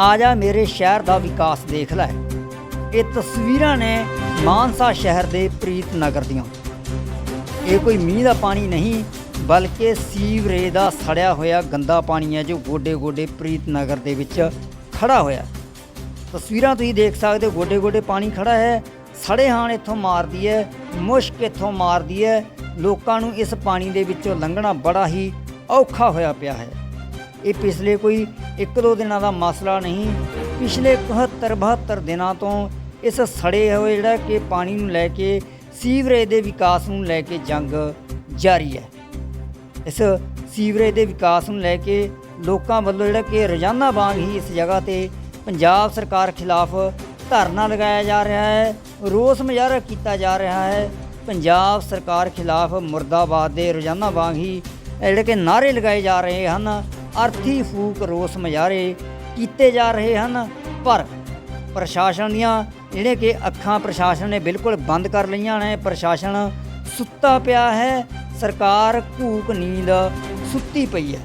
ਆ ਜਾ ਮੇਰੇ ਸ਼ਹਿਰ ਦਾ ਵਿਕਾਸ ਦੇਖ ਲੈ। ਇਹ ਤਸਵੀਰਾਂ ਨੇ ਮਾਨਸਾ ਸ਼ਹਿਰ ਦੇ ਪ੍ਰੀਤ ਨਗਰ ਦੀਆਂ। ਇਹ ਕੋਈ ਮੀਂਹ ਦਾ ਪਾਣੀ ਨਹੀਂ, ਬਲਕਿ ਸੀਵਰੇਜ ਦਾ ਸੜਿਆ ਹੋਇਆ ਗੰਦਾ ਪਾਣੀ ਹੈ ਜੋ ਗੋਡੇ-ਗੋਡੇ ਪ੍ਰੀਤ ਨਗਰ ਦੇ ਵਿੱਚ ਖੜਾ ਹੋਇਆ। ਤਸਵੀਰਾਂ ਤੁਸੀਂ ਦੇਖ ਸਕਦੇ ਹੋ, ਗੋਡੇ-ਗੋਡੇ ਪਾਣੀ ਖੜਾ ਹੈ, ਸੜੇ ਹਾਣ ਇੱਥੋਂ ਮਾਰਦੀ ਹੈ, ਮੁਸ਼ਕ ਇੱਥੋਂ ਮਾਰਦੀ ਹੈ। ਲੋਕਾਂ ਨੂੰ ਇਸ ਪਾਣੀ ਦੇ ਵਿੱਚੋਂ ਲੰਘਣਾ ਬੜਾ ਹੀ ਔਖਾ ਹੋਇਆ ਪਿਆ ਹੈ। ਇਹ ਪਿਛਲੇ ਕੋਈ ਇੱਕ ਦੋ ਦਿਨਾਂ ਦਾ ਮਸਲਾ ਨਹੀਂ, ਪਿਛਲੇ 71 72 ਦਿਨਾਂ ਤੋਂ ਇਸ ਸੜੇ ਹੋਏ ਜਿਹੜਾ ਕਿ ਪਾਣੀ ਨੂੰ ਲੈ ਕੇ, ਸੀਵਰੇਜ ਦੇ ਵਿਕਾਸ ਨੂੰ ਲੈ ਕੇ ਜੰਗ ਜਾਰੀ ਹੈ। ਇਸ ਸੀਵਰੇਜ ਦੇ ਵਿਕਾਸ ਨੂੰ ਲੈ ਕੇ ਲੋਕਾਂ ਵੱਲੋਂ ਜਿਹੜਾ ਕਿ ਰੋਜ਼ਾਨਾ ਵਾਂਗ ਹੀ ਇਸ ਜਗ੍ਹਾ ਤੇ ਪੰਜਾਬ ਸਰਕਾਰ ਖਿਲਾਫ ਧਰਨਾ ਲਗਾਇਆ ਜਾ ਰਿਹਾ ਹੈ, ਰੋਸ ਮੁਜ਼ਾਹਰਾ ਕੀਤਾ ਜਾ ਰਿਹਾ ਹੈ। ਪੰਜਾਬ ਸਰਕਾਰ ਖਿਲਾਫ ਮੁਰਦਾਬਾਦ ਦੇ ਰੋਜ਼ਾਨਾ ਵਾਂਗ ਹੀ ਜਿਹੜੇ ਕਿ ਨਾਰੇ ਲਗਾਏ ਜਾ ਰਹੇ ਹਨ। ਅਰਥੀ ਫੂਕ ਰੋਸ ਮੁਜ਼ਾਹਰੇ ਕੀਤੇ ਜਾ ਰਹੇ ਹਨ। ਪਰ ਪ੍ਰਸ਼ਾਸਨ ਦੀਆਂ ਜਿਹੜੇ ਕਿ ਅੱਖਾਂ ਪ੍ਰਸ਼ਾਸਨ ਨੇ ਬਿਲਕੁਲ ਬੰਦ ਕਰ ਲਈਆਂ ਨੇ, ਪ੍ਰਸ਼ਾਸਨ ਸੁੱਤਾ ਪਿਆ ਹੈ। ਸਰਕਾਰ ਘੂਕ ਨੀਂਦ ਸੁੱਤੀ ਪਈ ਹੈ।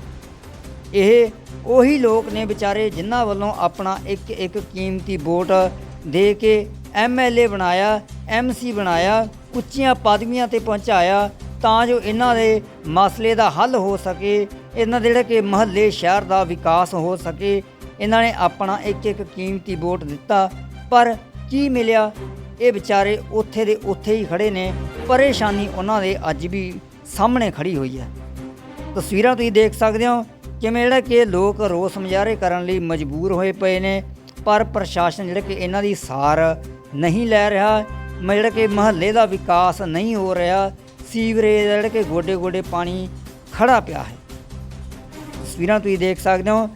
ਇਹ ਉਹੀ ਲੋਕ ਨੇ ਵਿਚਾਰੇ ਜਿਨ੍ਹਾਂ ਵੱਲੋਂ ਆਪਣਾ ਇੱਕ ਇੱਕ ਕੀਮਤੀ ਵੋਟ ਦੇ ਕੇ ਐਮਐਲਏ ਬਣਾਇਆ ਐਮਸੀ ਬਣਾਇਆ, ਉੱਚੀਆਂ ਪਦਵੀਆਂ ਤੇ ਪਹੁੰਚਾਇਆ ਤਾਂ ਜੋ ਇਹਨਾਂ ਦੇ ਮਸਲੇ ਦਾ ਹੱਲ ਹੋ ਸਕੇ। ਇਹਨਾਂ ਦੇ ਜਿਹੜਾ ਕਿ ਮਹੱਲੇ, ਸ਼ਹਿਰ ਦਾ ਵਿਕਾਸ ਹੋ ਸਕੇ, ਇਹਨਾਂ ਨੇ ਆਪਣਾ ਇੱਕ ਇੱਕ ਕੀਮਤੀ ਵੋਟ ਦਿੱਤਾ। ਪਰ ਕੀ ਮਿਲਿਆ? ਇਹ ਵਿਚਾਰੇ ਉੱਥੇ ਦੇ ਉੱਥੇ ਹੀ ਖੜੇ ਨੇ। ਪਰੇਸ਼ਾਨੀ ਉਹਨਾਂ ਦੇ ਅੱਜ ਵੀ ਸਾਹਮਣੇ ਖੜੀ ਹੋਈ ਹੈ। ਤਸਵੀਰਾਂ ਤੁਸੀਂ ਦੇਖ ਸਕਦੇ ਹੋ ਕਿਵੇਂ ਜਿਹੜਾ ਕਿ ਲੋਕ ਰੋਸ ਮੁਜ਼ਾਹਰੇ ਕਰਨ ਲਈ ਮਜਬੂਰ ਹੋਏ ਪਏ ਨੇ। ਪਰ ਪ੍ਰਸ਼ਾਸਨ ਜਿਹੜਾ ਕਿ ਇਹਨਾਂ ਦੀ ਸਾਰ ਨਹੀਂ ਲੈ ਰਿਹਾ, ਮ- ਜਿਹੜਾ ਕਿ ਮਹੱਲੇ ਦਾ ਵਿਕਾਸ ਨਹੀਂ ਹੋ ਰਿਹਾ, ਸੀਵਰੇਜ ਦਾ ਜਿਹੜਾ ਕਿ ਗੋਡੇ-ਗੋਡੇ ਪਾਣੀ ਖੜਾ ਪਿਆ ਹੈ। ਤਸਵੀਰਾਂ ਤੁਸੀਂ ਦੇਖ ਸਕਦੇ ਹੋ।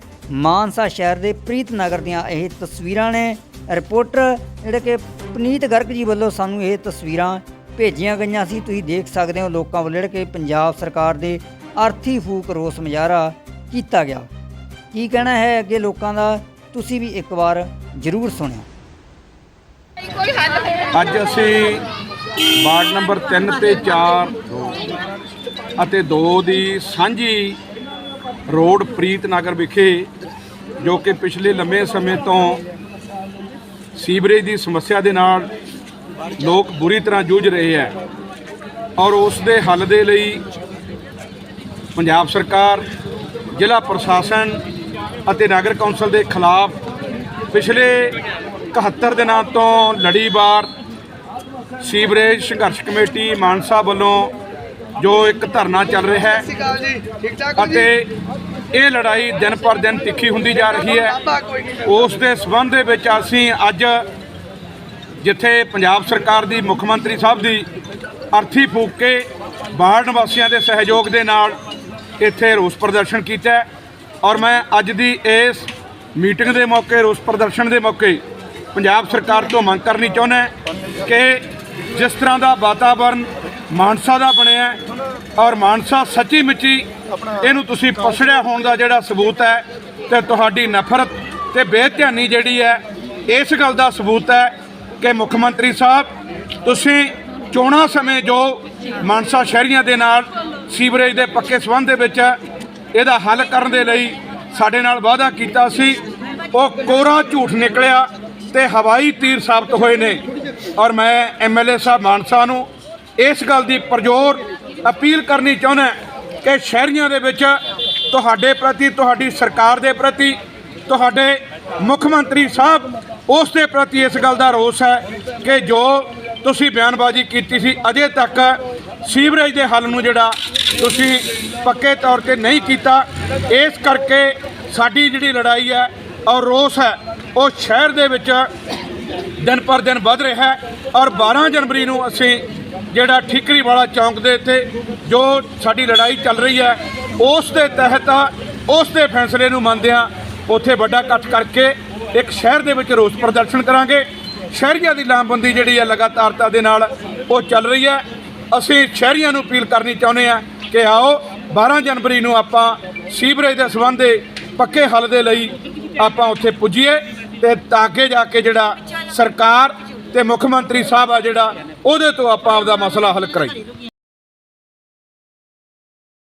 ਮਾਨਸਾ ਸ਼ਹਿਰ ਦੇ ਪ੍ਰੀਤ ਨਗਰ ਦੀਆਂ ਇਹ ਤਸਵੀਰਾਂ ਨੇ। ਰਿਪੋਰਟਰ ਜਿਹੜੇ ਕਿ ਪਨੀਤ ਗਰਗ ਜੀ ਵੱਲੋਂ ਸਾਨੂੰ ਇਹ ਤਸਵੀਰਾਂ ਭੇਜੀਆਂ ਗਈਆਂ ਸੀ। ਤੁਸੀਂ ਦੇਖ ਸਕਦੇ ਹੋ ਲੋਕਾਂ ਵੱਲੋਂ ਜਿਹੜੇ ਕਿ ਪੰਜਾਬ ਸਰਕਾਰ ਦੇ ਅਰਥੀ ਫੂਕ ਰੋਸ ਮੁਜ਼ਾਹਰਾ ਕੀਤਾ ਗਿਆ। ਕੀ ਕਹਿਣਾ ਹੈ ਅੱਗੇ ਲੋਕਾਂ ਦਾ? ਤੁਸੀਂ ਵੀ ਇੱਕ ਵਾਰ ਜ਼ਰੂਰ ਸੁਣਿਓ। ਅੱਜ ਅਸੀਂ ਵਾਰਡ ਨੰਬਰ 3 ਤੇ 4 ਅਤੇ 2 ਦੀ ਸਾਂਝੀ ਰੋਡ ਪ੍ਰੀਤ ਨਗਰ ਵਿਖੇ, ਜੋ ਕਿ ਪਿਛਲੇ ਲੰਮੇ ਸਮੇਂ ਤੋਂ ਸੀਵਰੇਜ ਦੀ ਸਮੱਸਿਆ ਦੇ ਨਾਲ ਲੋਕ ਬੁਰੀ ਤਰ੍ਹਾਂ ਜੂਝ ਰਹੇ ਹੈ ਔਰ ਉਸ ਦੇ ਹੱਲ ਦੇ ਲਈ ਪੰਜਾਬ ਸਰਕਾਰ, ਜ਼ਿਲ੍ਹਾ ਪ੍ਰਸ਼ਾਸਨ ਅਤੇ ਨਗਰ ਕੌਂਸਲ ਦੇ ਖਿਲਾਫ ਪਿਛਲੇ 71 ਦਿਨਾਂ ਤੋਂ ਲੜੀਵਾਰ ਸੀਵਰੇਜ ਸੰਘਰਸ਼ ਕਮੇਟੀ ਮਾਨਸਾ ਵੱਲੋਂ ਜੋ ਇੱਕ ਧਰਨਾ ਚੱਲ ਰਿਹਾ ਹੈ। ਅਤੇ ਇਹ ਲੜਾਈ ਦਿਨ ਪਰ ਦਿਨ ਤਿੱਖੀ ਹੁੰਦੀ ਜਾ ਰਹੀ ਹੈ। ਉਸ ਦੇ ਸਬੰਧ ਦੇ ਵਿੱਚ ਅਸੀਂ ਅੱਜ ਜਿੱਥੇ ਪੰਜਾਬ ਸਰਕਾਰ ਦੀ ਮੁੱਖ ਮੰਤਰੀ ਸਾਹਿਬ ਦੀ ਅਰਥੀ ਫੂਕ ਕੇ ਬਾਹਰ ਨਿਵਾਸੀਆਂ ਦੇ ਸਹਿਯੋਗ ਦੇ ਨਾਲ ਇੱਥੇ ਰੋਸ ਪ੍ਰਦਰਸ਼ਨ ਕੀਤਾ ਔਰ ਮੈਂ ਅੱਜ ਦੀ ਇਸ ਮੀਟਿੰਗ ਦੇ ਮੌਕੇ ਰੋਸ ਪ੍ਰਦਰਸ਼ਨ ਦੇ ਮੌਕੇ ਪੰਜਾਬ ਸਰਕਾਰ ਤੋਂ ਮੰਗ ਕਰਨੀ ਚਾਹੁੰਦਾ ਕਿ ਜਿਸ ਤਰ੍ਹਾਂ ਦਾ ਵਾਤਾਵਰਨ ਮਾਨਸਾ ਦਾ ਬਣਿਆ ਔਰ ਮਾਨਸਾ ਸੱਚੀ ਮੁੱਚੀ ਇਹਨੂੰ ਤੁਸੀਂ ਪਛੜਿਆ ਹੋਣ ਦਾ ਜਿਹੜਾ ਸਬੂਤ ਹੈ ਤੇ ਤੁਹਾਡੀ ਨਫ਼ਰਤ ਤੇ ਬੇਧਿਆਨੀ ਜਿਹੜੀ ਹੈ ਇਸ ਗੱਲ ਦਾ ਸਬੂਤ ਹੈ ਕਿ ਮੁੱਖ ਮੰਤਰੀ ਸਾਹਿਬ ਤੁਸੀਂ ਚੋਣਾਂ ਸਮੇਂ ਜੋ ਮਾਨਸਾ ਸ਼ਹਿਰੀਆਂ ਦੇ ਨਾਲ ਸੀਵਰੇਜ ਦੇ ਪੱਕੇ ਸਬੰਧ ਦੇ ਵਿੱਚ ਇਹਦਾ ਹੱਲ ਕਰਨ ਦੇ ਲਈ ਸਾਡੇ ਨਾਲ ਵਾਅਦਾ ਕੀਤਾ ਸੀ ਉਹ ਕੋਰਾ ਝੂਠ ਨਿਕਲਿਆ ਤੇ ਹਵਾਈ ਤੀਰ ਸਾਬਤ ਹੋਏ ਨੇ। ਔਰ ਮੈਂ ਐਮਐਲਏ ਸਾਹਿਬ ਮਾਨਸਾ ਨੂੰ ਇਸ ਗੱਲ ਦੀ ਪ੍ਰਜੋਰ ਅਪੀਲ ਕਰਨੀ ਚਾਹੁੰਦਾ ਕਿ ਸ਼ਹਿਰੀਆਂ ਦੇ ਵਿੱਚ ਤੁਹਾਡੇ ਪ੍ਰਤੀ, ਤੁਹਾਡੀ ਸਰਕਾਰ ਦੇ ਪ੍ਰਤੀ, ਤੁਹਾਡੇ ਮੁੱਖ ਮੰਤਰੀ ਸਾਹਿਬ, ਉਸ ਦੇ ਪ੍ਰਤੀ ਇਸ ਗੱਲ ਦਾ ਰੋਸ ਹੈ ਕਿ ਜੋ ਤੁਸੀਂ ਬਿਆਨਬਾਜ਼ੀ ਕੀਤੀ ਸੀ, ਅਜੇ ਤੱਕ ਸੀਵਰੇਜ ਦੇ ਹੱਲ ਨੂੰ ਜਿਹੜਾ ਤੁਸੀਂ ਪੱਕੇ ਤੌਰ ਤੇ ਨਹੀਂ ਕੀਤਾ, ਇਸ ਕਰਕੇ ਸਾਡੀ ਜਿਹੜੀ ਲੜਾਈ ਹੈ, ਔਰ ਰੋਸ ਹੈ, ਉਹ ਸ਼ਹਿਰ ਦੇ ਵਿੱਚ ਦਿਨ ਪਰ ਦਿਨ ਵੱਧ ਰਿਹਾ ਹੈ, ਔਰ 12 ਜਨਵਰੀ ਨੂੰ ਅਸੀਂ ਜਿਹੜਾ ਠੀਕਰੀ ਵਾਲਾ ਚੌਂਕ ਦੇ ਇੱਥੇ ਜੋ ਸਾਡੀ ਲੜਾਈ ਚੱਲ ਰਹੀ ਹੈ, ਉਸ ਦੇ ਤਹਿਤ ਉਸ ਦੇ ਫੈਸਲੇ ਨੂੰ ਮੰਨਦਿਆਂ ਉੱਥੇ ਵੱਡਾ ਇਕੱਠ ਕਰਕੇ ਇੱਕ ਸ਼ਹਿਰ ਦੇ ਵਿੱਚ ਰੋਸ ਪ੍ਰਦਰਸ਼ਨ ਕਰਾਂਗੇ। ਸ਼ਹਿਰੀਆਂ ਦੀ ਲਾਮਬੰਦੀ ਜਿਹੜੀ ਹੈ ਲਗਾਤਾਰਤਾ ਦੇ ਨਾਲ ਉਹ ਚੱਲ ਰਹੀ ਹੈ। ਅਸੀਂ ਸ਼ਹਿਰੀਆਂ ਨੂੰ ਅਪੀਲ ਕਰਨੀ ਚਾਹੁੰਦੇ ਹਾਂ ਕਿ ਆਓ 12 ਜਨਵਰੀ ਨੂੰ ਆਪਾਂ ਸੀਵਰੇਜ ਦੇ ਸੰਬੰਧ ਦੇ ਪੱਕੇ ਹੱਲ ਦੇ ਲਈ ਆਪਾਂ ਉੱਥੇ ਪੁੱਜੀਏ ਤੇ ਤਾਂ ਅੱਗੇ ਜਾ ਕੇ ਜਿਹੜਾ ਸਰਕਾਰ ਤੇ ਮੁੱਖ ਮੰਤਰੀ ਸਾਹਿਬ ਆ ਜਿਹੜਾ ਉਹਦੇ ਤੋਂ ਆਪਾਂ ਆਪਦਾ ਮਸਲਾ ਹੱਲ ਕਰਾਈਏ।